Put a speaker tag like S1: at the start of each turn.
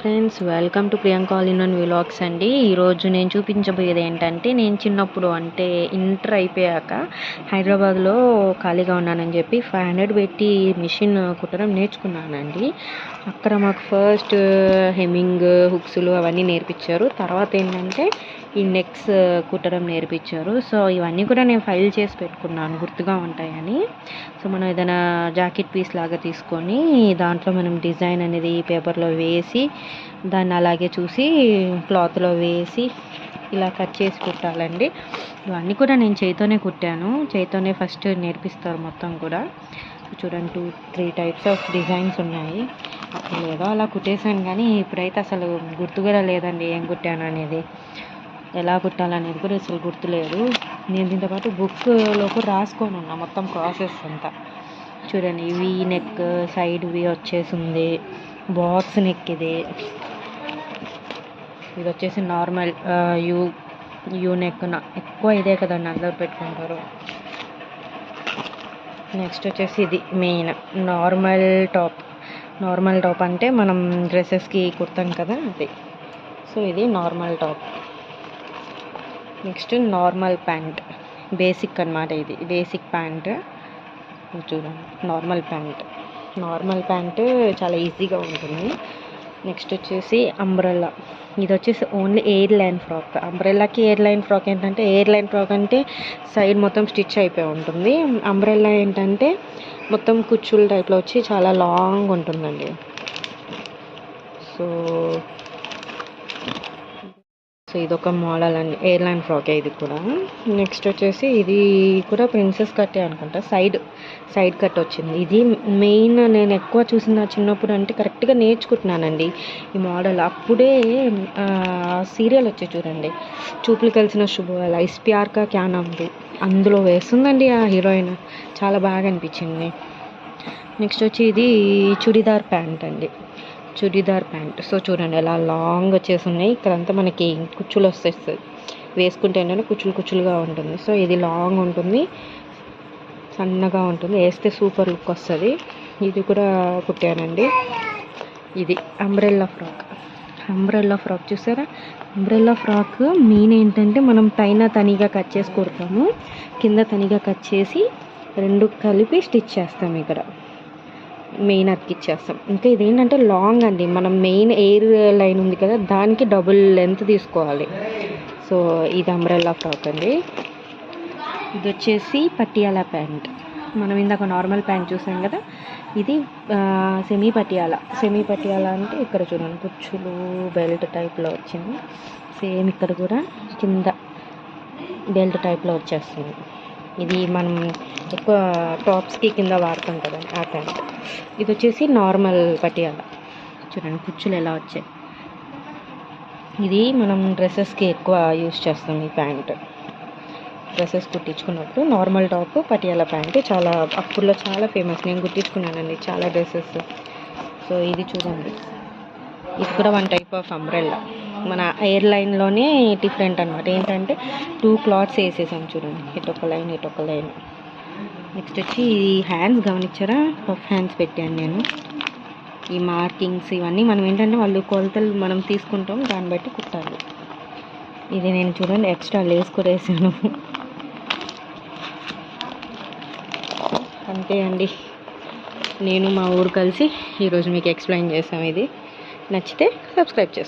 S1: Friends welcome to Priyanka all in vlogs అండి. ఈరోజు నేను చూపించబోయేది ఏంటంటే నేను చిన్నప్పుడు అంటే ఇంటర్ అయిపోయాక హైదరాబాద్లో ఖాళీగా ఉన్నానని చెప్పి ఫైవ్ హండ్రెడ్ పెట్టి మిషన్ కుట్టడం నేర్చుకున్నానండి. అక్కడ మాకు ఫస్ట్ హెమ్మింగ్ హుక్స్లు అవన్నీ నేర్పించారు. తర్వాత ఏంటంటే ఈ నెక్స్ కుట్టడం నేర్పించారు. సో ఇవన్నీ కూడా నేను ఫైల్ చేసి పెట్టుకున్నాను గుర్తుగా ఉంటాయని. సో మనం ఏదైనా జాకెట్ పీస్ లాగా తీసుకొని దాంట్లో మనం డిజైన్ అనేది పేపర్లో వేసి దాన్ని అలాగే చూసి క్లాత్లో వేసి ఇలా కట్ చేసి కుట్టాలండి. ఇవన్నీ కూడా నేను చేయితోనే కుట్టాను. చేయితోనే ఫస్ట్ నేర్పిస్తారు మొత్తం కూడా. చూడండి two three types of designs ఉన్నాయి. అప్పుడు ఏదో అలా కుట్టేశాను కానీ ఇప్పుడైతే అసలు గుర్తు కూడా లేదండి ఏం కుట్టాను అనేది. ఎలా కుట్టాలనేది కూడా అసలు గుర్తులేదు నేను దీంతో పాటు బుక్లో కూడా రాసుకొని ఉన్నా మొత్తం ప్రాసెస్ అంతా. చూడండి వి నెక్ సైడ్ వి వచ్చేసింది. బాక్స్ నెక్ ఇది ఇది వచ్చేసి నార్మల్ యూ యూ నెక్ ఎక్కువ ఇదే కదండి అందరు పెట్టుకుంటారు. నెక్స్ట్ వచ్చేసి ఇది main normal top. Normal top అంటే మనం డ్రెస్సెస్కి కుడతాం కదా అది. సో ఇది normal top. Next normal pant. Basic అన్నమాట ఇది. Basic pant. చూడండి. Normal pant. నార్మల్ ప్యాంటు చాలా ఈజీగా ఉంటుంది. నెక్స్ట్ వచ్చేసి అంబ్రెల్లా. ఇది వచ్చేసి ఓన్లీ ఎయిర్ లైన్ ఫ్రాక్. అంబ్రెల్లాకి ఎయిర్ లైన్ ఫ్రాక్ ఏంటంటే ఎయిర్ లైన్ ఫ్రాక్ అంటే సైడ్ మొత్తం స్టిచ్ అయిపోయి ఉంటుంది. అంబ్రెల్లా ఏంటంటే మొత్తం కుచ్చుల టైప్లో వచ్చి చాలా లాంగ్ ఉంటుందండి. సో సో ఇది ఒక మోడల్ అండి ఎయిర్లైన్ ఫ్రాకే ఇది కూడా. నెక్స్ట్ వచ్చేసి ఇది కూడా ప్రిన్సెస్ కట్టే అనుకుంటా. సైడ్ సైడ్ కట్ వచ్చింది. ఇది మెయిన్ నేను ఎక్కువ చూసిన చిన్నప్పుడు అంటే కరెక్ట్గా నేర్చుకుంటున్నానండి ఈ మోడల్ అప్పుడే సీరియల్ వచ్చి చూడండి. చూపులు కలిసిన శుభవాల ఇస్ప్యార్కా క్యానంది అందులో వేస్తుందండి ఆ హీరోయిన్ చాలా బాగా అనిపించింది. నెక్స్ట్ వచ్చి ఇది చుడిదార్ ప్యాంట్ అండి. చుడిదార్ ప్యాంట్. సో చూడండి ఎలా లాంగ్ వచ్చేసి ఉన్నాయి. ఇక్కడంతా మనకి కుచ్చులు వస్తాయి. వేసుకుంటే ఏంటంటే కుచ్చులు కుచ్చులుగా ఉంటుంది. సో ఇది లాంగ్ ఉంటుంది. సన్నగా ఉంటుంది. వేస్తే సూపర్ లుక్ వస్తుంది. ఇది కూడా కుట్టానండి. ఇది అంబ్రెల్లా ఫ్రాక్ అంబ్రెల్లా ఫ్రాక్ చూసారా? అంబ్రెల్లా ఫ్రాక్ మెయిన్ ఏంటంటే మనం పైన తనిగా కట్ చేసి కుడతాము. కింద తనిగా కట్ చేసి రెండు కలిపి స్టిచ్ చేస్తాము ఇక్కడ. మెయిన్ అతికిచ్చేస్తాం ఇంకా ఇదేంటంటే లాంగ్ అండి. మనం మెయిన్ ఎయిర్ లైన్ ఉంది కదా దానికి డబుల్ లెంత్ తీసుకోవాలి. సో ఇది అంబ్రెల్లా ఫ్రాక్ అండి. ఇది వచ్చేసి పటియాలా ప్యాంట్. మనం ఇందాక నార్మల్ ప్యాంట్ చూసాం కదా ఇది సెమీ పటియాలా సెమీ పటియాలా అంటే ఇక్కడ చూడండి కుచ్చులు బెల్ట్ టైప్లో వచ్చింది. సేమ్ ఇక్కడ కూడా కింద బెల్ట్ టైప్లో వచ్చేస్తుంది. ఇది మనం ఎక్కువ టాప్స్కి కింద వాడుతాం కదా ఆ ప్యాంట్. ఇది వచ్చేసి నార్మల్ పటియాల. చూడండి కుచ్చులు ఎలా వచ్చాయి. ఇది మనం డ్రెస్సెస్కి ఎక్కువ యూస్ చేస్తాం ఈ ప్యాంట్. డ్రెస్సెస్ కుట్టించుకున్నప్పుడు నార్మల్ టాప్ పటియాల ప్యాంట్ చాలా అప్పుడులో చాలా ఫేమస్. నేను కుట్టించుకున్నానండి చాలా డ్రెస్సెస్. సో ఇది చూడండి. ఇది కూడా వన్ టైప్ ఆఫ్ అంబ్రెల్లా. మన ఎయిర్లైన్లోనే డిఫరెంట్ అనమాట ఏంటంటే టూ క్లాత్స్ వేసేసాం చూడండి. ఇటొక లైన్ ఇటొక లైన్ నెక్స్ట్ వచ్చి ఈ హ్యాండ్స్ గమనించారా? పఫ్ హ్యాండ్స్ పెట్టాను నేను. ఈ మార్కింగ్స్ ఇవన్నీ మనం ఏంటంటే వాళ్ళు కొలతలు మనం తీసుకుంటాం దాన్ని బట్టి కుట్టాలి. ఇది నేను చూడండి ఎక్స్ట్రా లేస్ కూడా వేసాను. అంతే అండి. నేను మా ఊరు కలిసి ఈరోజు మీకు ఎక్స్ప్లెయిన్ చేసాం ఇది. నచ్చితే సబ్స్క్రైబ్ చేసుకోండి.